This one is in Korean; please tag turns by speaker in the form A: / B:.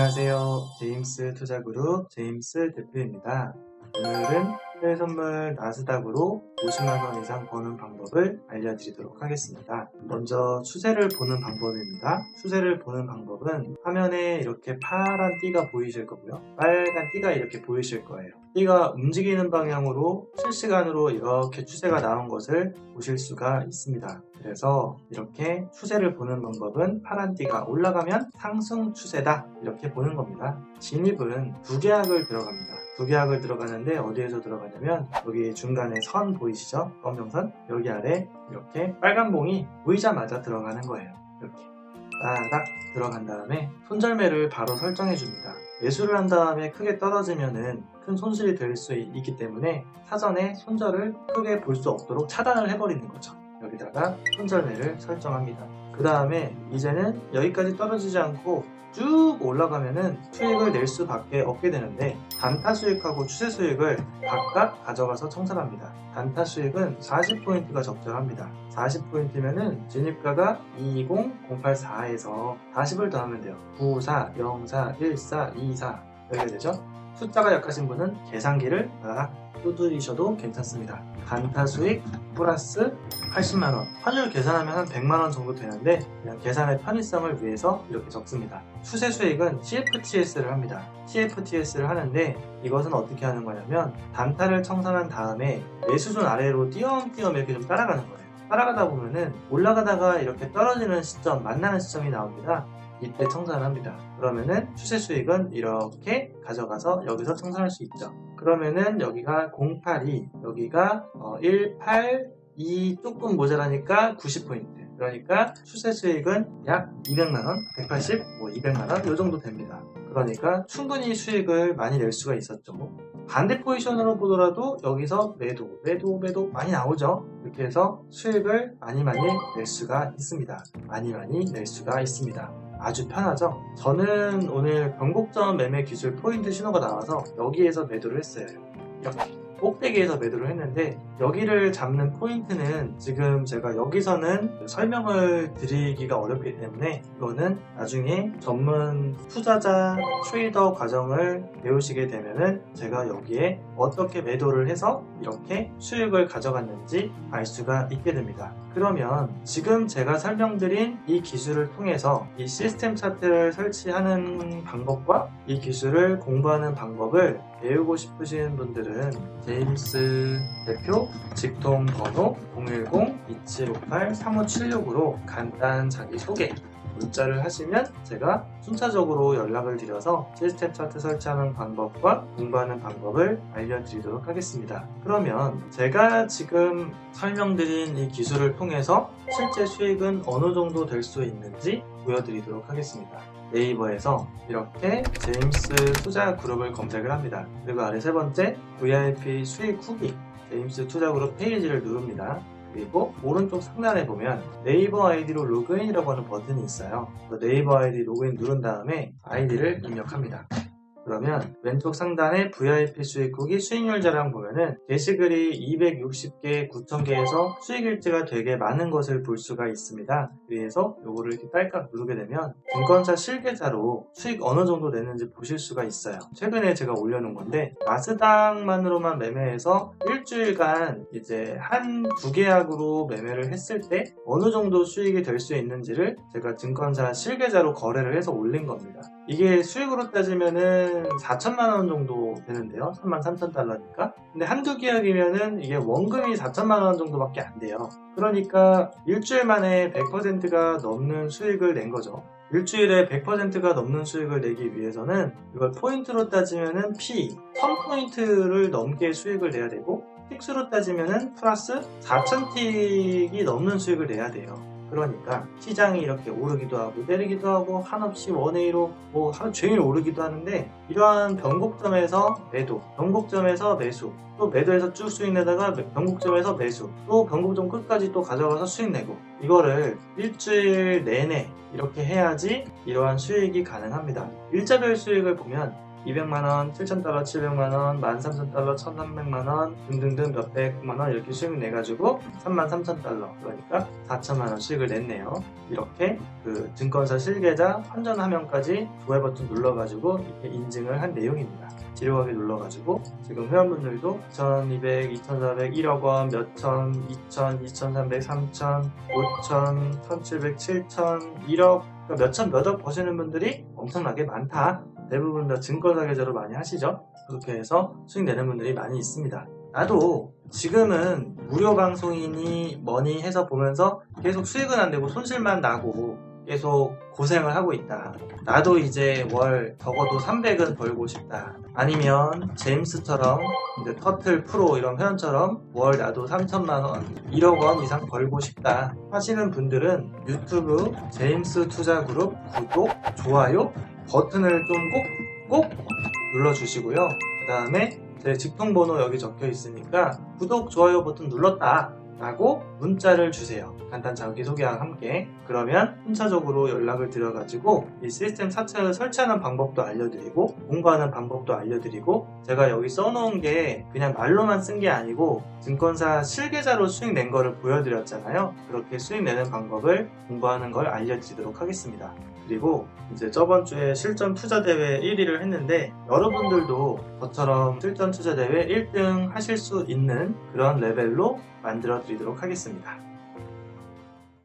A: 안녕하세요. 제임스 투자그룹 제임스 대표입니다. 오늘은 해외 선물 나스닥으로 50만원 이상 버는 방법을 알려드리도록 하겠습니다. 먼저 추세를 보는 방법입니다. 추세를 보는 방법은 화면에 이렇게 파란 띠가 보이실 거고요. 빨간 띠가 이렇게 보이실 거예요. 띠가 움직이는 방향으로 실시간으로 이렇게 추세가 나온 것을 보실 수가 있습니다. 그래서 이렇게 추세를 보는 방법은 파란 띠가 올라가면 상승 추세다 이렇게 보는 겁니다. 진입은 두 계약을 들어갑니다. 두 계약을 들어가는데 어디에서 들어가냐면 여기 중간에 선 보이 시죠? 검정선 여기 아래 이렇게 빨간 봉이 보이자마자 들어가는 거예요. 이렇게 따닥 들어간 다음에 손절매를 바로 설정해 줍니다. 매수를 한 다음에 크게 떨어지면은 큰 손실이 될 수 있기 때문에 사전에 손절을 크게 볼 수 없도록 차단을 해버리는 거죠. 여기다가 손절매를 설정합니다. 그 다음에 이제는 여기까지 떨어지지 않고 쭉 올라가면은 수익을 낼 수밖에 없게 되는데 단타 수익하고 추세 수익을 각각 가져가서 청산합니다. 단타 수익은 40포인트가 적절합니다. 40포인트면은 진입가가 220084에서 40을 더하면 돼요. 94, 04, 14, 24 이렇게 되죠. 숫자가 약하신 분은 계산기를 딱 두드리셔도 괜찮습니다. 단타 수익 플러스 80만원. 환율 계산하면 한 100만원 정도 되는데 그냥 계산의 편의성을 위해서 이렇게 적습니다. 추세 수익은 CFTS를 합니다. CFTS를 하는데 이것은 어떻게 하는 거냐면 단타를 청산한 다음에 매수존 아래로 띄엄띄엄 이렇게 좀 따라가는 거예요. 따라가다 보면은 올라가다가 이렇게 떨어지는 시점, 만나는 시점이 나옵니다. 이때 청산을 합니다. 그러면은 추세 수익은 이렇게 가져가서 여기서 청산할 수 있죠. 그러면은 여기가 082, 여기가 182 조금 모자라니까 90포인트. 그러니까 추세 수익은 약 200만원, 180, 뭐 200만원 이 정도 됩니다. 그러니까 충분히 수익을 많이 낼 수가 있었죠. 반대 포지션으로 보더라도 여기서 매도, 매도, 매도 많이 나오죠. 이렇게 해서 수익을 많이 많이 낼 수가 있습니다. 많이 많이 낼 수가 있습니다. 아주 편하죠? 저는 오늘 변곡점 매매 기술 포인트 신호가 나와서 여기에서 매도를 했어요. 이렇게. 꼭대기에서 매도를 했는데 여기를 잡는 포인트는 지금 제가 여기서는 설명을 드리기가 어렵기 때문에 이거는 나중에 전문 투자자 트레이더 과정을 배우시게 되면은 제가 여기에 어떻게 매도를 해서 이렇게 수익을 가져갔는지 알 수가 있게 됩니다. 그러면 지금 제가 설명드린 이 기술을 통해서 이 시스템 차트를 설치하는 방법과 이 기술을 공부하는 방법을 배우고 싶으신 분들은 제임스 대표 직통 번호 010-2758-3576으로 간단 자기소개 문자를 하시면 제가 순차적으로 연락을 드려서 시스템 차트 설치하는 방법과 공부하는 방법을 알려드리도록 하겠습니다. 그러면 제가 지금 설명드린 이 기술을 통해서 실제 수익은 어느 정도 될 수 있는지 보여드리도록 하겠습니다. 네이버에서 이렇게 제임스 투자 그룹을 검색을 합니다. 그리고 아래 세 번째 VIP 수익 후기 제임스 투자 그룹 페이지를 누릅니다. 그리고 오른쪽 상단에 보면 네이버 아이디로 로그인이라고 하는 버튼이 있어요. 그 네이버 아이디 로그인 누른 다음에 아이디를 입력합니다. 그러면 왼쪽 상단에 VIP 수익 후기 수익률 자랑 보면은 게시글이 260개, 9,000개에서 수익 일지가 되게 많은 것을 볼 수가 있습니다. 위에서 요거를 이렇게 딸깍 누르게 되면 증권사 실계좌로 수익 어느 정도 내는지 보실 수가 있어요. 최근에 제가 올려놓은 건데 나스닥만으로만 매매해서 일주일간 이제 한두 계약으로 매매를 했을 때 어느 정도 수익이 될 수 있는지를 제가 증권사 실계좌로 거래를 해서 올린 겁니다. 이게 수익으로 따지면은 4천만 원 정도 되는데요. 3만 3천 달러니까. 근데 한두 계약이면은 이게 원금이 4천만 원 정도밖에 안 돼요. 그러니까 일주일 만에 100%가 넘는 수익을 낸 거죠. 일주일에 100%가 넘는 수익을 내기 위해서는 이걸 포인트로 따지면은 P 1000포인트를 넘게 수익을 내야 되고 틱수로 따지면은 플러스 4000틱이 넘는 수익을 내야 돼요. 그러니까 시장이 이렇게 오르기도 하고 내리기도 하고 한없이 원웨이로 뭐 하루 종일 오르기도 하는데 이러한 변곡점에서 매도, 변곡점에서 매수, 또 매도해서 쭉 수익 내다가 변곡점에서 매수, 또 변곡점 끝까지 또 가져가서 수익 내고 이거를 일주일 내내 이렇게 해야지 이러한 수익이 가능합니다. 일자별 수익을 보면 200만원, 7,000달러, 700만원, 13,000달러, 1,300만원 등등등 몇백만원 이렇게 수익 내가지고 33,000달러 그러니까 4천만원 수익을 냈네요. 이렇게 그 증권사 실계좌 환전 화면까지 좋아요 버튼 눌러가지고 이렇게 인증을 한 내용입니다. 지루하게 눌러가지고 지금 회원분들도 2,200, 2,400, 1억 원, 몇 천, 2,000, 2,300, 3,000, 5,000, 1,700, 7,000, 1억 그러니까 몇천 몇억 버시는 분들이 엄청나게 많다. 대부분 다 증권사 계좌로 많이 하시죠. 그렇게 해서 수익 내는 분들이 많이 있습니다. 나도 지금은 무료 방송이니 뭐니 해서 보면서 계속 수익은 안 되고 손실만 나고 계속 고생을 하고 있다. 나도 이제 월 적어도 300은 벌고 싶다. 아니면 제임스처럼 이제 터틀 프로 이런 회원처럼 월 나도 3천만 원, 1억 원 이상 벌고 싶다 하시는 분들은 유튜브 제임스 투자 그룹 구독, 좋아요 버튼을 좀 꼭 꼭 눌러주시고요. 그 다음에 제 직통번호 여기 적혀 있으니까 구독, 좋아요 버튼 눌렀다. 라고 문자를 주세요. 간단 자기소개와 함께. 그러면 순차적으로 연락을 드려가지고 이 시스템 자체를 설치하는 방법도 알려드리고 공부하는 방법도 알려드리고 제가 여기 써놓은 게 그냥 말로만 쓴 게 아니고 증권사 실계좌로 수익 낸 거를 보여드렸잖아요. 그렇게 수익 내는 방법을 공부하는 걸 알려드리도록 하겠습니다. 그리고 이제 저번 주에 실전 투자 대회 1위를 했는데 여러분들도 저처럼 실전 투자 대회 1등 하실 수 있는 그런 레벨로 만들어 드리도록 하겠습니다.